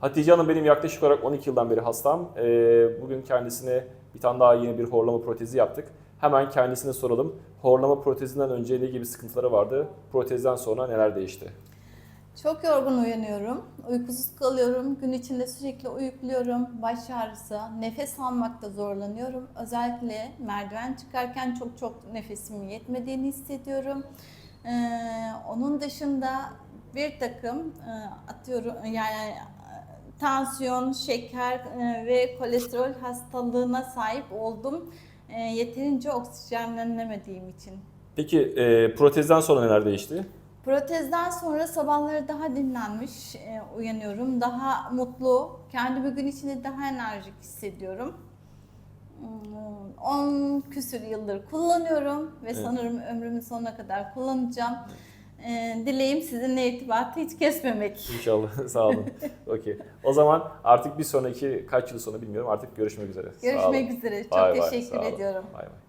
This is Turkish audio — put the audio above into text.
Hatice Hanım benim yaklaşık olarak 12 yıldan beri hastam. Ee, bugün kendisine bir tane daha yeni bir horlama protezi yaptık. Hemen kendisine soralım. Horlama protezinden önce ne gibi sıkıntıları vardı? Protezden sonra neler değişti? Çok yorgun uyanıyorum. Uykusuz kalıyorum. Gün içinde sürekli uyukluyorum. Baş ağrısı, nefes almakta zorlanıyorum. Özellikle merdiven çıkarken çok çok nefesimin yetmediğini hissediyorum. Ee, onun dışında bir takım e, atıyorum yani tansiyon, şeker e, ve kolesterol hastalığına sahip oldum. E, yeterince oksijenlenemediğim için. Peki e, protezden sonra neler değişti? Protezden sonra sabahları daha dinlenmiş e, uyanıyorum. Daha mutlu, kendimi gün içinde daha enerjik hissediyorum. Hmm, 10 küsür yıldır kullanıyorum ve sanırım ömrümün sonuna kadar kullanacağım. E, dileğim sizinle irtibatı hiç kesmemek. İnşallah. Sağ olun. Okey. O zaman artık bir sonraki kaç yıl sonra bilmiyorum artık görüşmek üzere. Sağ olun. Görüşmek üzere. Çok Bay bay, teşekkür sağ olun. ediyorum. Bay bay.